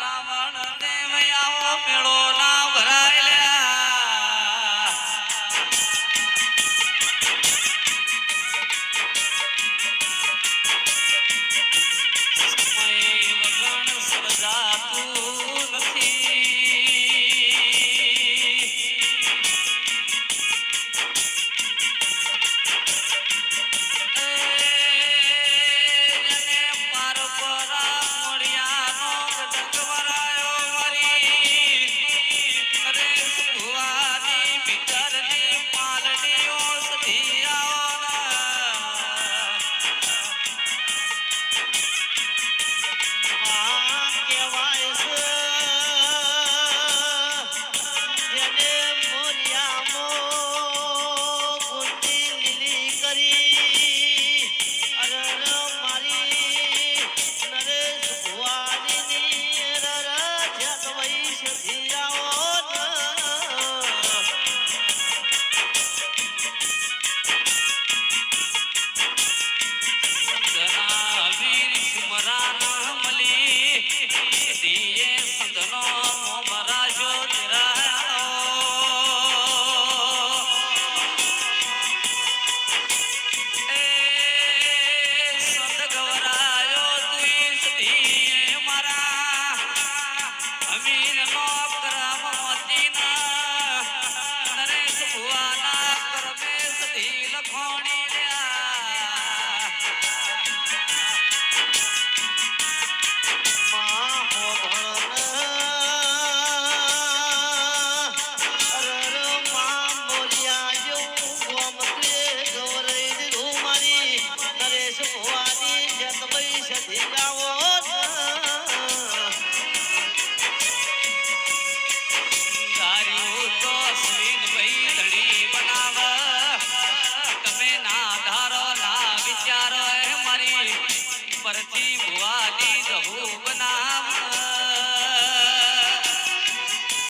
રાવણ દેવ આવો મેળો ಭಾಗ್ಯವಾಯಿಸ मरती बुआ दी